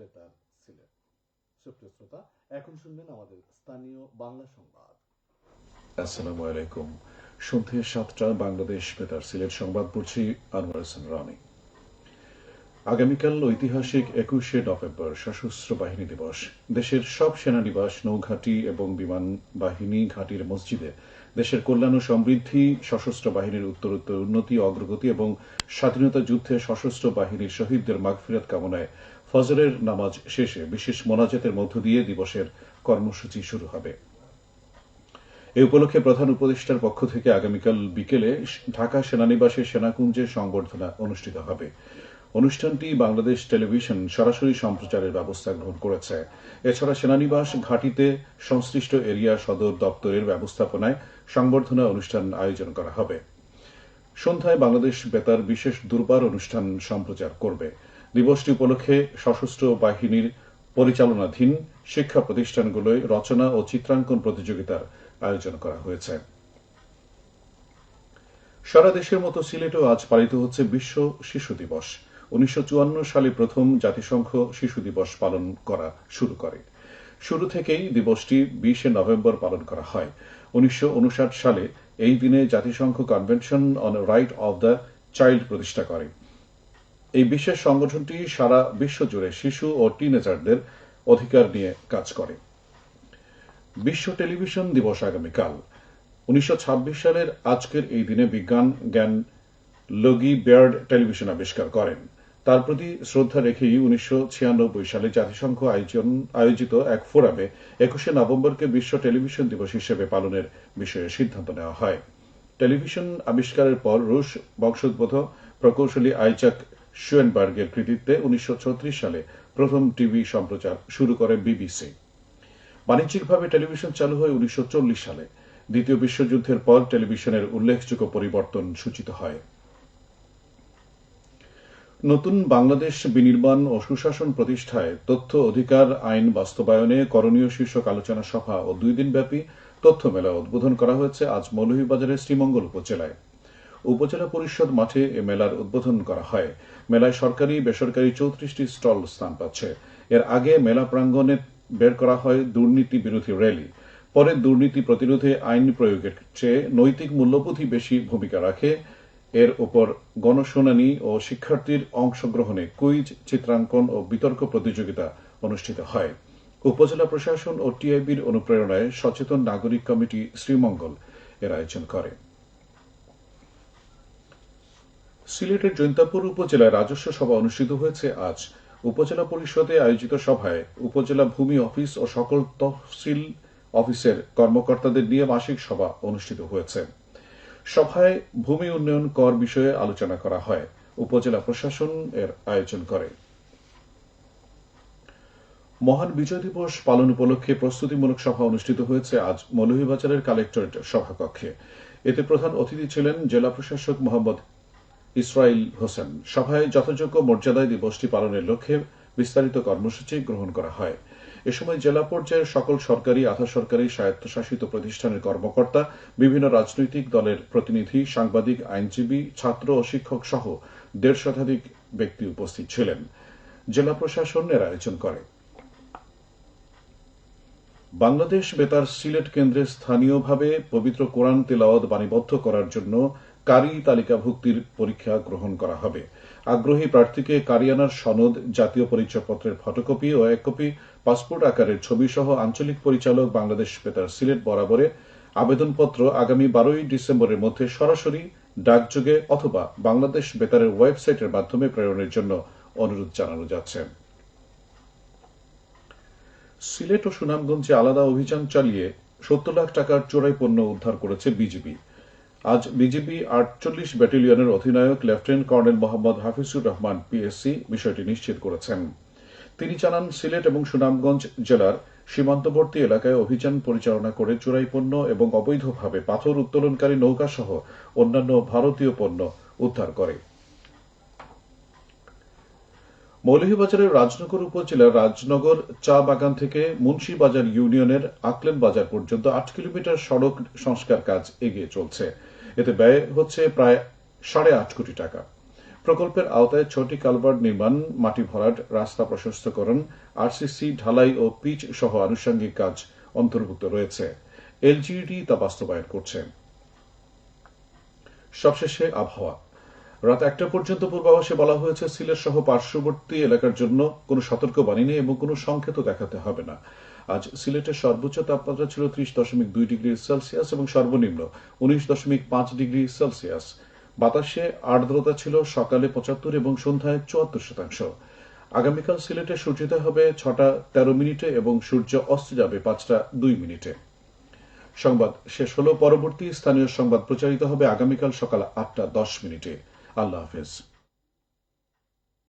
বেতার সিলেট সুপ্রিয় শ্রোতা, এখন শুনবেন আমাদের স্থানীয় বাংলা সংবাদ। আসসালামু আলাইকুম। সন্ধ্যে সাতটা বাংলাদেশ বেতার সিলেট সংবাদ পড়ছি আনোয়ার হোসেন রানি। আগামীকাল ঐতিহাসিক একুশে নভেম্বর সশস্ত্র বাহিনী দিবস। দেশের সব সেনানিবাস, নৌঘাঁটি এবং বিমান বাহিনী ঘাঁটির মসজিদে দেশের কল্যাণ ও সমৃদ্ধি, সশস্ত্র বাহিনীর উত্তরোত্তর উন্নতি, অগ্রগতি এবং স্বাধীনতা যুদ্ধে সশস্ত্র বাহিনীর শহীদদের মাগফিরাত কামনায় ফজরের নামাজ শেষে বিশেষ মোনাজাতের মধ্য দিয়ে দিবসের কর্মসূচি শুরু হবে। এ উপলক্ষে প্রধান উপদেষ্টার পক্ষ থেকে আগামীকাল বিকেলে ঢাকা সেনানিবাসে সেনাকুঞ্জে সংবর্ধনা অনুষ্ঠিত হবে। অনুষ্ঠানটি বাংলাদেশ টেলিভিশন সরাসরি সম্প্রচারের ব্যবস্থা গ্রহণ করেছে। এছাড়া সেনানিবাস ঘাটিতে সংশ্লিষ্ট এরিয়া সদর দপ্তরের ব্যবস্থাপনায় সংবর্ধনা অনুষ্ঠান আয়োজন করা হবে। সন্ধ্যায় বাংলাদেশ বেতার বিশেষ দুর্বার অনুষ্ঠান সম্প্রচার করবে। দিবসটি উপলক্ষে সশস্ত্র বাহিনীর পরিচালনাধীন শিক্ষা প্রতিষ্ঠানগুলোয় রচনা ও চিত্রাঙ্কন প্রতিযোগিতার আয়োজন করা হয়েছে। সারা দেশের মতো সিলেটেও আজ পালিত হচ্ছে বিশ্ব শিশু দিবস। উনিশশো চুয়ান্ন সালে প্রথম জাতিসংঘ শিশু দিবস পালন করা শুরু করে। শুরু থেকেই দিবসটি বিশে নভেম্বর পালন করা হয়। উনিশশো উনষাট সালে এই দিনে জাতিসংঘ convention on right of the child প্রতিষ্ঠা করে। এই বিশেষ সংগঠনটি সারা বিশ্ব জুড়ে শিশু ও টিনেজারদের অধিকার নিয়ে কাজ করে। বিশ্ব টেলিভিশন দিবস আগামীকাল। উনিশশো সালের আজকের এই দিনে বিজ্ঞান, জ্ঞান লগি বেয়ার্ড টেলিভিশন আবিষ্কার করেন। তার প্রতি শ্রদ্ধা রেখেই উনিশশো ছিয়ানব্বই সালে জাতিসংঘ আয়োজিত এক ফোরামে একুশে নভেম্বরকে বিশ্ব টেলিভিশন দিবস হিসেবে পালনের বিষয়ে সিদ্ধান্ত নেওয়া হয়। টেলিভিশন আবিষ্কারের পর রুশ বংশোদ্ভূত প্রকৌশলী আইজাক শুয়েনবার্গের কৃতিত্বে উনিশশো ছত্রিশ সালে প্রথম টিভি সম্প্রচার শুরু করে বিবিসি। বাণিজ্যিকভাবে টেলিভিশন চালু হয় উনিশশো সালে। দ্বিতীয় বিশ্বযুদ্ধের পর টেলিভিশনের উল্লেখযোগ্য পরিবর্তন সূচিত হয়। নতুন বাংলাদেশ বিনির্মাণ ও সুশাসন প্রতিষ্ঠায় তথ্য অধিকার, আইন বাস্তবায়নে করণীয় শীর্ষক আলোচনা সভা ও দুই দিনব্যাপী তথ্য মেলা উদ্বোধন করা হয়েছে আজ মৌলভীবাজারের শ্রীমঙ্গল উপজেলায়। উপজেলা পরিষদ মাঠে এ মেলার উদ্বোধন করা হয়। মেলায় সরকারি, বেসরকারি চৌত্রিশটি স্টল স্থান পাচ্ছে। এর আগে মেলা প্রাঙ্গণে বের করা হয় দুর্নীতি বিরোধী র্যালি। পরে দুর্নীতি প্রতিরোধে আইন প্রয়োগের চেয়ে নৈতিক মূল্যবোধই বেশি ভূমিকা রাখে। এর উপর গণশুনানি ও শিক্ষার্থীর অংশগ্রহণে কুইজ, চিত্রাঙ্কন ও বিতর্ক প্রতিযোগিতা অনুষ্ঠিত হয়। উপজেলা প্রশাসন ও টিআইবির অনুপ্রেরণায় সচেতন নাগরিক কমিটি শ্রীমঙ্গল এর আয়োজন করে। সিলেটের জৈন্তাপুর উপজেলায় রাজস্ব সভা অনুষ্ঠিত হয়েছে আজ। উপজেলা পরিষদে আয়োজিত সভায় উপজেলা ভূমি অফিস ও সকল তহসিল অফিসের কর্মকর্তাদের নিয়ে মাসিক সভা অনুষ্ঠিত হয়েছে। সভায় ভূমি উন্নয়ন কর বিষয়ে আলোচনা করা হয়। উপজেলা প্রশাসন এর আয়োজন করে। মহান বিজয় দিবস পালন উপলক্ষে প্রস্তুতিমূলক সভা অনুষ্ঠিত হয়েছে আজ মৌলভীবাজারের কালেক্টরেট সভাকক্ষে। এতে প্রধান অতিথি ছিলেন জেলা প্রশাসক মোহাম্মদ ইসরাইল হোসেন। সভায় যথাযোগ্য মর্যাদায় দিবসটি পালনের লক্ষ্যে বিস্তারিত কর্মসূচি গ্রহণ করা হয়। এ সময় জেলা পর্যায়ের সকল সরকারি, আধা সরকারি, স্বায়ত্তশাসিত প্রতিষ্ঠানের কর্মকর্তা, বিভিন্ন রাজনৈতিক দলের প্রতিনিধি, সাংবাদিক, আইনজীবী, ছাত্র ও শিক্ষক সহ দেড় শতাধিক ব্যক্তি উপস্থিত ছিলেন। জেলা প্রশাসন এর আয়োজন করে। বাংলাদেশ বেতার সিলেট কেন্দ্রে স্থানীয়ভাবে পবিত্র কোরআন তেলাওয়াত বাণীবদ্ধ করার জন্য কারি তালিকাভুক্তির পরীক্ষা গ্রহণ করা হবে। আগ্রহী প্রার্থীকে কারিয়ানার সনদ, জাতীয় পরিচয়পত্রের ফটোকপি ও এক কপি, পাসপোর্ট আকারের ছবি সহ আঞ্চলিক পরিচালক বাংলাদেশ বেতার সিলেট বরাবরে আবেদনপত্র আগামী বারোই ডিসেম্বরের মধ্যে সরাসরি ডাকযোগে অথবা বাংলাদেশ বেতারের ওয়েবসাইটের মাধ্যমে প্রেরণের জন্য অনুরোধ জানানো যাচ্ছে। সিলেট ও সুনামগঞ্জে আলাদা অভিযান চালিয়ে সত্তর লাখ টাকার চোরাই পণ্য উদ্ধার করেছে বিজিবি। আজ বিজেপি আটচল্লিশ ব্যাটালিয়নের অধিনায়ক lieutenant colonel Mohammad Hafizur Rahman PSC বিষয়টি নিশ্চিত করেছেন। তিনি জানান, সিলেট এবং সুনামগঞ্জ জেলার সীমান্তবর্তী এলাকায় অভিযান পরিচালনা করে চোরাই পণ্য এবং অবৈধভাবে পাথর উত্তোলনকারী নৌকা সহ অন্যান্য ভারতীয় পণ্য উদ্ধার করে। মৌলভীবাজারের রাজনগর উপজেলার রাজনগর চা বাগান থেকে মুন্সিবাজার ইউনিয়নের আকলেন বাজার পর্যন্ত আট কিলোমিটার সড়ক সংস্কার কাজ এগিয়ে চলছে। এতে ব্যয় হচ্ছে প্রায় সাড়ে আট কোটি টাকা। প্রকল্পের আওতায় ছটি কালভার্ট নির্মাণ, মাটি ভরাট, রাস্তা প্রশস্তকরণ, আরসিসি, ঢালাই ও পিচ সহ আনুষঙ্গিক কাজ অন্তর্ভুক্ত রয়েছে। এলজিইডি তা বাস্তবায়ন করছে। সবশেষে আবহাওয়া। রাত একটা পর্যন্ত পূর্বাভাসে বলা হয়েছে, সিলেট সহ পার্শ্ববর্তী এলাকার জন্য কোনো সতর্কবাণী নেই এবং কোনো সংকেত দেখাতে হবে না। আজ সিলেটের সর্বোচ্চ তাপমাত্রা ছিল ত্রিশ দশমিক দুই ডিগ্রি সেলসিয়াস এবং সর্বনিম্ন উনিশ দশমিক পাঁচ ডিগ্রি সেলসিয়াস। বাতাসে আর্দ্রতা ছিল সকালে পঁচাত্তর এবং সন্ধ্যায় চুয়াত্তর শতাংশ। আগামীকাল সিলেটে সূর্যোদয় হবে ছটা তেরো মিনিটে এবং সূর্য অস্ত যাবে পাঁচটা দুই মিনিটে। সংবাদ শেষ হলো পরবর্তী স্থানীয় সংবাদ প্রচারিত হবে আগামীকাল সকাল আটটা দশ মিনিটে। আল্লাহ হাফেজ।